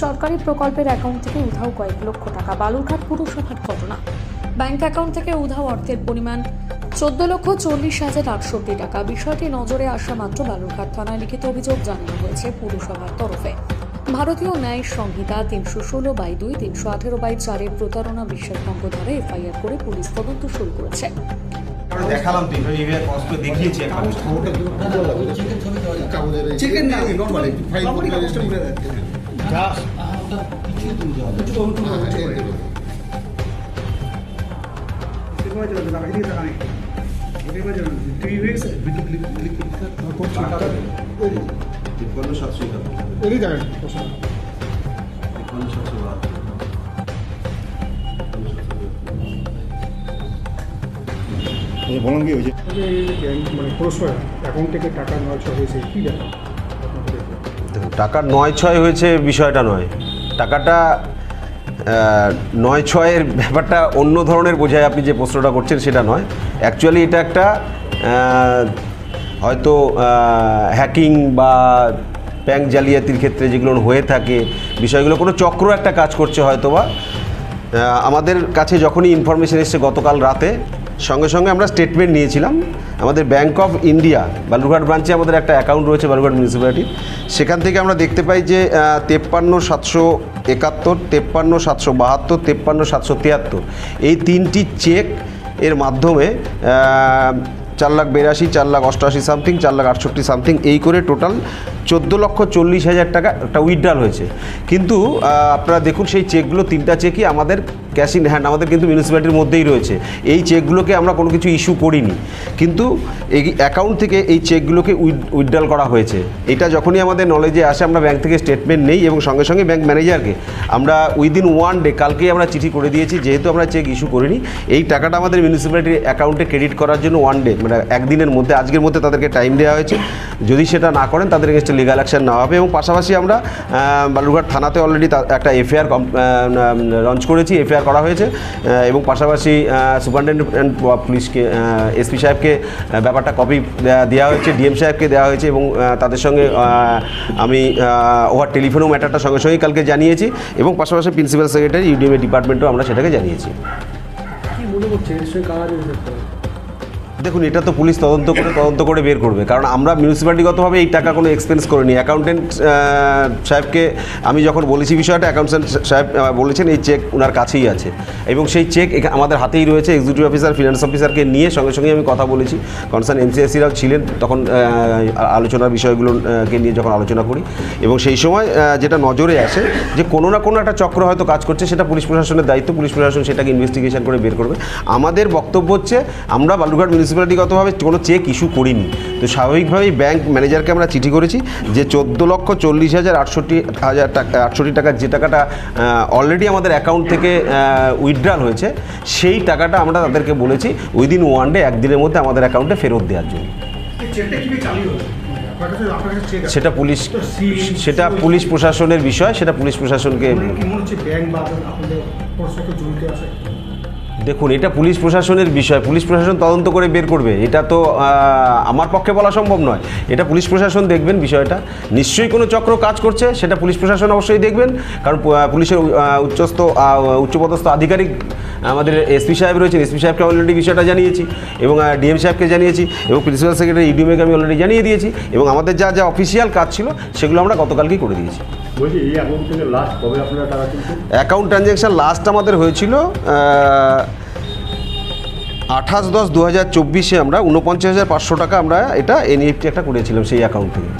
সরকারি প্রকল্পের অ্যাকাউন্ট থেকে উধাও কয়েক লক্ষ টাকা। বালুরঘাট পুরসভার ঘটনা। ব্যাংক অ্যাকাউন্ট থেকে উধাও অর্থের পরিমাণ চোদ্দ লক্ষ চল্লিশ হাজার আটষট্টি টাকা। বিষয়টি নজরে আসা মাত্র বালুরঘাট থানায় লিখিত অভিযোগ জানানো হয়েছে পুরসভার তরফে। ভারতীয় ন্যায় সংহিতা তিনশো ষোলো বাই দুই তিনশো আঠেরো বাই চারের প্রতারণা বিশ্বাসভঙ্গ ধারা এফআইআর করে পুলিশ তদন্ত শুরু করেছে। দেখালাম তো এইভাবে এইভাবে কষ্ট দেখিয়েছি একটা চিকেন না নর্মালি ফাইল রেজিস্টার করে তিপ্পান্ন সাতশো একাত্তর এরই জানেন তিপ্পান্ন সাতশো বাহাত্তর তিপ্পান্ন সাতশো তিয়াত্তর। বলুন কি হয়েছে মানে পুরসভা অ্যাকাউন্ট থেকে টাকা নেওয়া হয়েছে কি ব্যাপার টাকা নয় ছয় হয়েছে, বিষয়টা নয়। টাকাটা নয় ছয়ের ব্যাপারটা অন্য ধরনের বোঝায় আপনি যে প্রশ্নটা করছেন সেটা নয়। অ্যাকচুয়ালি এটা একটা হয়তো হ্যাকিং বা ব্যাংক জালিয়াতির ক্ষেত্রে যেগুলো হয়ে থাকে, বিষয়গুলো কোনো চক্র একটা কাজ করছে হয়তো বা আমাদের কাছে যখনই ইনফরমেশন এসেছে গতকাল রাতে সঙ্গে সঙ্গে আমরা স্টেটমেন্ট নিয়েছিলাম। আমাদের ব্যাংক অফ ইন্ডিয়া বালুরঘাট ব্রাঞ্চে আমাদের একটা অ্যাকাউন্ট রয়েছে বালুরঘাট মিউনিসিপ্যালিটির সেখান থেকে আমরা দেখতে পাই যে তেপ্পান্ন, সাতশো একাত্তর, তেপ্পান্ন, সাতশো বাহাত্তর, তেপ্পান্ন, সাতশো তিয়াত্তর। এই তিনটি চেক এর মাধ্যমে চার লাখ বিরাশি, চার লাখ অষ্টআশি সামথিং চার লাখ আটষট্টি সামথিং এই করে টোটাল চোদ্দ লক্ষ চল্লিশ হাজার টাকা একটা উইথড্রাল হয়েছে। কিন্তু আপনারা দেখুন সেই চেকগুলো তিনটা চেকই আমাদের ক্যাশ ইন হ্যান্ড আমাদের কিন্তু মিউনিসিপ্যালিটির মধ্যেই রয়েছে। এই চেকগুলোকে আমরা কোনো কিছু ইস্যু করিনি। কিন্তু এই অ্যাকাউন্ট থেকে এই চেকগুলোকে উইথড্রাল করা হয়েছে। এটা যখনই আমাদের নলেজে আসে, আমরা ব্যাংক থেকে স্টেটমেন্ট নেই এবং সঙ্গে সঙ্গে ব্যাংক ম্যানেজারকে আমরা উইদিন ওয়ান ডে কালকেই আমরা চিঠি করে দিয়েছি, যেহেতু আমরা চেক ইস্যু করিনি, এই টাকাটা আমাদের মিউনিসিপ্যালিটির অ্যাকাউন্টে ক্রেডিট করার জন্য ওয়ান ডে মানে একদিনের মধ্যে, আজকের মধ্যে তাদেরকে টাইম দেওয়া হয়েছে। যদি সেটা না করেন, তাদের এগেস্টে লিগাল অ্যাকশন নেওয়া হবে। এবং পাশাপাশি আমরা বালুরঘাট থানাতে অলরেডি একটা এফআইআর লঞ্চ করেছি। এফআইআর করা হয়েছে এবং পাশাপাশি সুপারিনটেন্ডেন্ট পুলিশকে এসপি সাহেবকে ব্যাপারটা কপি দেওয়া হয়েছে ডিএম সাহেবকে দেওয়া হয়েছে এবং তাদের সঙ্গে আমি ওভার টেলিফোনও ম্যাটারটা সঙ্গে সঙ্গেই কালকে জানিয়েছি এবং পাশাপাশি প্রিন্সিপাল সেক্রেটারি ইউডিএমএ ডিপার্টমেন্টও আমরা সেটাকে জানিয়েছি। দেখুন, এটা তো পুলিশ তদন্ত করে তদন্ত করে বের করবে। কারণ আমরা মিউনিসিপ্যালিটিগতভাবে এই টাকা কোনো এক্সপেন্স করিনি। অ্যাকাউন্টেন্ট সাহেবকে আমি যখন বলেছি বিষয়টা অ্যাকাউন্টেন্ট সাহেব বলেছেন এই চেক ওনার কাছেই আছে। এবং সেই চেক আমাদের হাতেই রয়েছে। এক্সিকিউটিভ অফিসার ফিনান্স অফিসারকে নিয়ে সঙ্গে সঙ্গে আমি কথা বলেছি। কনসার্ন এমসিএসিরাও ছিলেন, তখন আলোচনার বিষয়গুলোকে নিয়ে যখন আলোচনা করি। এবং সেই সময় যেটা নজরে আসে যে কোনো না কোনো একটা চক্র হয়তো কাজ করছে, সেটা পুলিশ প্রশাসনের দায়িত্ব। পুলিশ প্রশাসন সেটাকে ইনভেস্টিগেশন করে বের করবে। আমাদের বক্তব্য হচ্ছে, আমরা বালুঘাট বালুরঘাট মিউনিসিপ্যালিটিগতভাবে কোনো চেক ইস্যু করিনি। তো স্বাভাবিকভাবেই ব্যাংক ম্যানেজারকে আমরা চিঠি করেছি যে চোদ্দ লক্ষ চল্লিশ হাজার আটষট্টি হাজার টাকা আটষট্টি টাকার যে টাকাটা অলরেডি আমাদের অ্যাকাউন্ট থেকে উইথড্রাল হয়েছে সেই টাকাটা আমরা তাদেরকে বলেছি উইদিন ওয়ান ডে একদিনের মধ্যে আমাদের অ্যাকাউন্টে ফেরত দেওয়ার জন্য। সেটা পুলিশ সেটা পুলিশ প্রশাসনের বিষয় সেটা পুলিশ প্রশাসনকে দেখুন, এটা পুলিশ প্রশাসনের বিষয়। পুলিশ প্রশাসন তদন্ত করে বের করবে। এটা তো আমার পক্ষে বলা সম্ভব নয়। এটা পুলিশ প্রশাসন দেখবেন বিষয়টা। নিশ্চয়ই কোনো চক্র কাজ করছে, সেটা পুলিশ প্রশাসন অবশ্যই দেখবেন। কারণ পুলিশের উচ্চস্থ উচ্চপদস্থ আধিকারিক আমাদের এসপি সাহেব রয়েছেন। এসপি সাহেবকে অলরেডি বিষয়টা জানিয়েছি এবং ডিএম সাহেবকে জানিয়েছি এবং প্রিন্সিপাল সেক্রেটারি ইডিএমকে আমি অলরেডি জানিয়ে দিয়েছি এবং আমাদের যা যা অফিসিয়াল কাজ ছিল সেগুলো আমরা গতকালকেই করে দিয়েছি। অ্যাকাউন্ট ট্রানজ্যাকশান লাস্ট আমাদের হয়েছিল আঠাশ দশ দু হাজার চব্বিশে আমরা উনপঞ্চাশ হাজার পাঁচশো টাকা আমরা এটা এনইএফটি একটা করেছিলাম সেই অ্যাকাউন্ট থেকে।